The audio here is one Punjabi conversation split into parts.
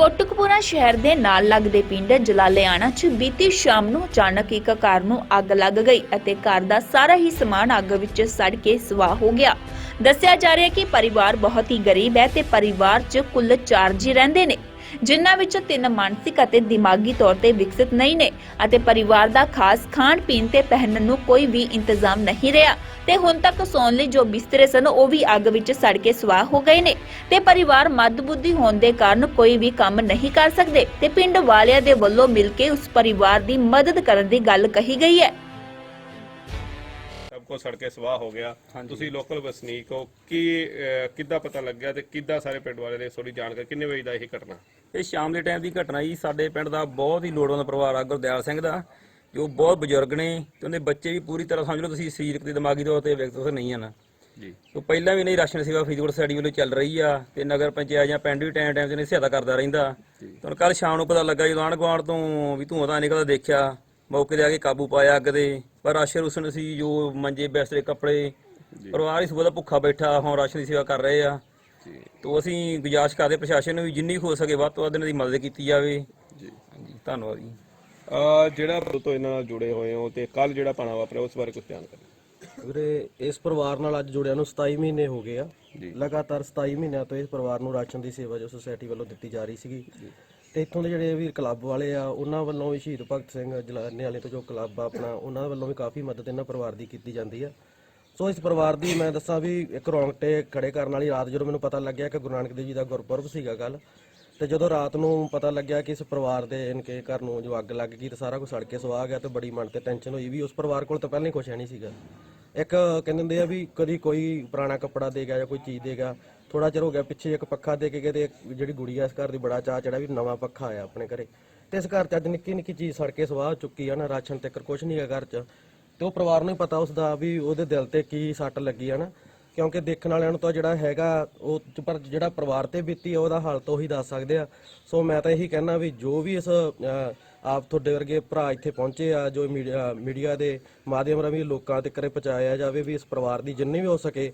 ਕੋਟਕਪੂਰਾ ਸ਼ਹਿਰ ਦੇ ਨਾਲ ਲੱਗਦੇ ਪਿੰਡ ਜਲਾਲਿਆਣਾ 'ਚ ਬੀਤੀ ਸ਼ਾਮ ਨੂੰ ਅਚਾਨਕ ਇੱਕ ਕਾਰ ਨੂੰ ਅੱਗ ਲੱਗ ਗਈ ਅਤੇ ਕਾਰ ਦਾ ਸਾਰਾ ਹੀ ਸਮਾਨ ਅੱਗ ਵਿੱਚ ਸੜ ਕੇ ਸਵਾਹ ਹੋ ਗਿਆ। ਦੱਸਿਆ ਜਾ ਰਿਹਾ ਕਿ ਪਰਿਵਾਰ ਬਹੁਤ ਹੀ ਗਰੀਬ ਹੈ ਤੇ ਪਰਿਵਾਰ 'ਚ ਕੁੱਲ 4 ਜੀ ਰਹਿੰਦੇ ਨੇ। ਜਿਨ੍ਹਾਂ ਵਿੱਚੋਂ ਤਿੰਨ ਮਾਨਸਿਕ ਅਤੇ ਦਿਮਾਗੀ ਤੌਰ ਤੇ ਵਿਕਸਿਤ ਨਹੀਂ ਨੇ ਅਤੇ ਪਰਿਵਾਰ ਦਾ ਖਾਸ ਖਾਣ ਪੀਣ ਤੇ ਪਹਿਨਣ ਨੂੰ ਕੋਈ ਵੀ ਇੰਤਜ਼ਾਮ ਨਹੀਂ ਰਿਹਾ। ਤੇ ਹੁਣ ਤੱਕ ਸੌਣ ਲਈ ਜੋ ਬਿਸਤਰੇ ਸਨ ਉਹ ਵੀ ਅੱਗ ਵਿੱਚ ਸੜ ਕੇ ਸਵਾਹ ਹੋ ਗਏ ਨੇ। ਤੇ ਪਰਿਵਾਰ ਮੱਦਬੁੱਧੀ ਹੋਣ ਦੇ ਕਾਰਨ ਕੋਈ ਵੀ ਕੰਮ ਨਹੀਂ ਕਰ ਸਕਦੇ ਤੇ ਪਿੰਡ ਵਾਲਿਆਂ ਦੇ ਵੱਲੋਂ ਮਿਲ ਕੇ ਉਸ ਪਰਿਵਾਰ ਦੀ ਮਦਦ ਕਰਨ ਦੀ ਗੱਲ ਕਹੀ ਗਈ ਹੈ। ਸਭ ਕੁਝ ਸੜ ਕੇ ਸਵਾਹ ਹੋ ਗਿਆ। ਤੁਸੀਂ ਲੋਕਲ ਵਸਨੀਕ ਹੋ ਕੀ ਅਹ, ਕਿੱਦਾਂ ਪਤਾ ਲੱਗਿਆ ਤੇ ਕਿੱਦਾਂ ਸਾਰੇ ਪਿੰਡ ਵਾਲੇ ਨੇ ਥੋੜੀ ਜਾਣਕਾਰੀ ਕਿੰਨੇ ਵਜੇ ਦਾ ਇਹ ਘਟਨਾ? ਇਹ ਸ਼ਾਮ ਦੇ ਟਾਈਮ ਦੀ ਘਟਨਾ ਜੀ। ਸਾਡੇ ਪਿੰਡ ਦਾ ਬਹੁਤ ਹੀ ਲੋੜਵੰਦ ਪਰਿਵਾਰ ਆ ਗੁਰਦਿਆਲ ਸਿੰਘ ਦਾ ਜੋ ਬਹੁਤ ਬਜ਼ੁਰਗ ਨੇ ਤੇ ਉਹਦੇ ਬੱਚੇ ਵੀ ਪੂਰੀ ਤਰ੍ਹਾਂ ਸਮਝ ਲਓ ਤੁਸੀਂ ਸਰੀਰਕ ਤੇ ਦਿਮਾਗੀ ਤੌਰ ਤੇ ਵਿਕਸਿਤ ਨਹੀਂ ਹਨ। ਜੀ। ਤੋਂ ਪਹਿਲਾਂ ਵੀ ਨਹੀਂ ਰਾਸ਼ਨ ਸੇਵਾ ਫਰੀਦਕੋਟ ਸਾਡੀ ਵੱਲੋਂ ਚੱਲ ਰਹੀ ਆ ਤੇ ਨਗਰ ਪੰਚਾਇਤ ਜਾਂ ਪਿੰਡ ਵੀ ਟਾਈਮ ਟਾਈਮ ਤੇ ਨੇ ਸਹਾਇਤਾ ਕਰਦਾ ਰਹਿੰਦਾ। ਤੁਹਾਨੂੰ ਕੱਲ ਸ਼ਾਮ ਨੂੰ ਪਤਾ ਲੱਗਾ ਜਦੋਂ ਆਂਢ ਗੁਆਂਢ ਤੋਂ ਵੀ ਧੂਆਂ ਤਾਂ ਨਿਕਲਦਾ ਦੇਖਿਆ ਮੌਕੇ ਤੇ ਆ ਕੇ ਕਾਬੂ ਪਾਇਆ ਅੱਗ ਦੇ। ਪਰ ਰਾਸ਼ਨ ਰੁਸ਼ਨ ਸੀ ਜੋ ਮੰਜੇ ਬਿਸਤਰੇ ਕੱਪੜੇ ਪਰਿਵਾਰ ਹੀ ਸੁਬਹ ਦਾ ਭੁੱਖਾ ਬੈਠਾ ਹੁਣ ਰਾਸ਼ਨ ਦੀ ਸੇਵਾ ਕਰ ਰਹੇ ਆ। ਤੋ ਅਸੀਂ ਗੁਜ਼ਾਰਿਸ਼ ਕਰਦੇ ਪ੍ਰਸ਼ਾਸਨ ਨੂੰ ਵੀ ਜਿੰਨੀ ਹੋ ਸਕੇ ਵੱਧ ਤੋਂ ਵੱਧ ਇਹਨਾਂ ਦੀ ਮਦਦ ਕੀਤੀ ਜਾਵੇ। ਜੀ ਹਾਂਜੀ। ਧੰਨਵਾਦ ਜੀ। ਅਹ, ਜਿਹੜਾ ਤੋਂ ਇਹਨਾਂ ਨਾਲ ਜੁੜੇ ਹੋਏ ਹੋ ਤੇ ਕੱਲ ਜਿਹੜਾ ਪਾਣਾ ਵਾਪਰਿਆ ਉਸ ਬਾਰੇ ਕੁਝ ਜਾਣਕਾਰੀ ਵੀਰੇ ਇਸ ਪਰਿਵਾਰ ਨਾਲ ਅੱਜ ਜੁੜਿਆ ਨੂੰ 27 ਮਹੀਨੇ ਹੋ ਗਏ ਆ। ਜੀ। ਲਗਾਤਾਰ 27 ਮਹੀਨਿਆਂ ਤੋਂ ਇਸ ਪਰਿਵਾਰ ਨੂੰ ਰਾਸ਼ਨ ਦੀ ਸੇਵਾ ਜੋ ਸੁਸਾਇਟੀ ਵੱਲੋਂ ਦਿੱਤੀ ਜਾ ਰਹੀ ਸੀਗੀ। ਤੇ ਇੱਥੋਂ ਦੇ ਜਿਹੜੇ ਵੀ ਕਲੱਬ ਵਾਲੇ ਆ ਉਹਨਾਂ ਵੱਲੋਂ ਵੀ ਸ਼ਹੀਦ ਭਗਤ ਸਿੰਘ ਜਲਾਨੇ ਵਾਲੇ ਤੋਂ ਜੋ ਕਲੱਬ ਆ ਆਪਣਾ ਉਹਨਾਂ ਵੱਲੋਂ ਵੀ ਕਾਫੀ ਮਦਦ ਇਹਨਾਂ ਪਰਿਵਾਰ ਦੀ ਕੀਤੀ ਜਾਂਦੀ ਆ। ਸੋ ਇਸ ਪਰਿਵਾਰ ਦੀ ਮੈਂ ਦੱਸਾਂ ਵੀ ਇੱਕ ਰੌਂਗਟੇ ਖੜੇ ਕਰਨ ਵਾਲੀ ਰਾਤ ਜਦੋਂ ਮੈਨੂੰ ਪਤਾ ਲੱਗਿਆ ਕਿ ਗੁਰੂ ਨਾਨਕ ਦੇਵ ਜੀ ਦਾ ਗੁਰਪੁਰਬ ਸੀਗਾ ਕੱਲ ਤੇ ਜਦੋਂ ਰਾਤ ਨੂੰ ਪਤਾ ਲੱਗਿਆ ਕਿ ਇਸ ਪਰਿਵਾਰ ਦੇ ਇਨਕੇ ਘਰ ਨੂੰ ਜੋ ਅੱਗ ਲੱਗ ਗਈ ਤੇ ਸਾਰਾ ਕੁਝ ਸੜ ਕੇ ਸੁਆਹ ਗਿਆ ਤੇ ਬੜੀ ਮਨ ਤੇ ਟੈਨਸ਼ਨ ਹੋਈ ਵੀ ਉਸ ਪਰਿਵਾਰ ਕੋਲ ਤਾਂ ਪਹਿਲਾਂ ਹੀ ਕੁਛ ਹੈ ਨਹੀਂ ਸੀਗਾ। ਇੱਕ ਕਹਿੰਦੇ ਹੁੰਦੇ ਆ ਵੀ ਕਦੀ ਕੋਈ ਪੁਰਾਣਾ ਕੱਪੜਾ ਦੇ ਗਿਆ ਜਾਂ ਕੋਈ ਚੀਜ਼ ਦੇ ਗਿਆ ਥੋੜਾ ਚਿਰ ਹੋ ਗਿਆ ਪਿੱਛੇ ਇੱਕ ਪੱਖਾ ਦੇ ਕੇ ਗਏ ਤੇ ਇੱਕ ਜਿਹੜੀ ਗੁੜੀਆ ਇਸ ਘਰ ਦੀ ਬੜਾ ਚਾਹ ਚੜਾ ਵੀ ਨਵਾਂ ਪੱਖਾ ਆਇਆ ਆਪਣੇ ਘਰੇ। ਤੇ ਇਸ ਘਰ 'ਚ ਅੱਜ ਨਿੱਕੀ ਨਿੱਕੀ ਚੀਜ਼ ਸੜ ਕੇ ਸਵਾਹ ਹੋ ਚੁੱਕੀ ਆ, ਨਾ ਰਾਸ਼ਨ ਤੱਕ ਕੁਛ ਨਹੀਂ ਹੈ ਘਰ 'ਚ। ਤੇ ਉਹ ਪਰਿਵਾਰ ਨੂੰ ਹੀ ਪਤਾ ਉਸ ਦਾ ਵੀ ਉਹਦੇ ਦਿਲ ਤੇ ਕੀ ਸੱਟ ਲੱਗੀ ਹੈ ਨਾ ਕਿਉਂਕਿ ਦੇਖਣ ਵਾਲਿਆਂ ਨੂੰ ਤਾਂ ਜਿਹੜਾ ਹੈਗਾ, ਉਹ ਪਰ ਜਿਹੜਾ ਪਰਿਵਾਰ ਤੇ ਬੀਤੀ ਆ, ਉਹਦਾ ਹਾਲ ਤਾਂ ਉਹੀ ਦੱਸ ਸਕਦੇ ਆ। ਸੋ ਮੈਂ ਤਾਂ ਇਹੀ ਕਹਿਣਾ ਵੀ ਜੋ ਵੀ ਇਸ ਆਪ ਤੁਹਾਡੇ ਵਰਗੇ ਭਰਾ ਇੱਥੇ ਪਹੁੰਚੇ ਆ, ਜੋ ਮੀਡੀਆ ਮੀਡੀਆ ਦੇ ਮਾਧਿਅਮ ਰਾਹੀਂ ਲੋਕਾਂ ਤੇ ਕਰੇ ਪਹੁੰਚਾਇਆ ਜਾਵੇ, ਵੀ ਇਸ ਪਰਿਵਾਰ ਦੀ ਜਿੰਨੀ ਵੀ ਹੋ ਸਕੇ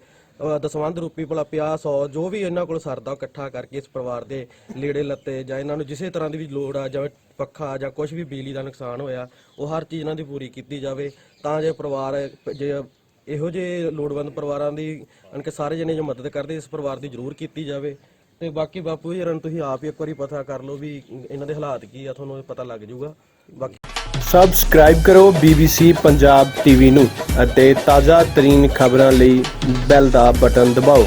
ਦਸਵੰਧ ਰੂਪੀ ਭਲਾ ਪਿਆ ਸੌ ਜੋ ਵੀ ਇਹਨਾਂ ਕੋਲ ਸਰਦਾ ਇਕੱਠਾ ਕਰਕੇ ਇਸ ਪਰਿਵਾਰ ਦੇ ਲੀੜੇ ਲੱਤੇ ਜਾਂ ਇਹਨਾਂ ਨੂੰ ਜਿਸੇ ਤਰ੍ਹਾਂ ਦੀ ਵੀ ਲੋੜ ਆ, ਜਿਵੇਂ ਪੱਖਾ ਜਾਂ ਕੁਝ ਵੀ ਬਿਜਲੀ ਦਾ ਨੁਕਸਾਨ ਹੋਇਆ, ਉਹ ਹਰ ਚੀਜ਼ ਇਹਨਾਂ ਦੀ ਪੂਰੀ ਕੀਤੀ ਜਾਵੇ। ਤਾਂ ਜੇ ਪਰਿਵਾਰ, ਜੇ ਇਹੋ ਜਿਹੇ ਲੋੜਵੰਦ ਪਰਿਵਾਰਾਂ ਦੀ ਅਨਕੇ ਸਾਰੇ ਜਣੇ ਜੋ ਮਦਦ ਕਰਦੇ, ਇਸ ਪਰਿਵਾਰ ਦੀ ਜ਼ਰੂਰ ਕੀਤੀ ਜਾਵੇ। ਤੇ ਬਾਕੀ ਬਾਪੂ ਜੀ ਰਨ ਤੁਸੀਂ ਆਪ ਹੀ ਇੱਕ ਵਾਰੀ ਪਤਾ ਕਰ ਲਓ ਵੀ ਇਹਨਾਂ ਦੇ ਹਾਲਾਤ ਕੀ ਆ, ਤੁਹਾਨੂੰ ਇਹ ਪਤਾ ਲੱਗ ਜਾਊਗਾ। ਬਾਕੀ ਸਬਸਕ੍ਰਾਈਬ ਕਰੋ BBC ਪੰਜਾਬ ਟੀਵੀ ਨੂੰ ਅਤੇ ਤਾਜ਼ਾ ਤਰੀਨ ਖਬਰਾਂ ਲਈ ਬੈਲ ਦਾ ਬਟਨ ਦਬਾਓ।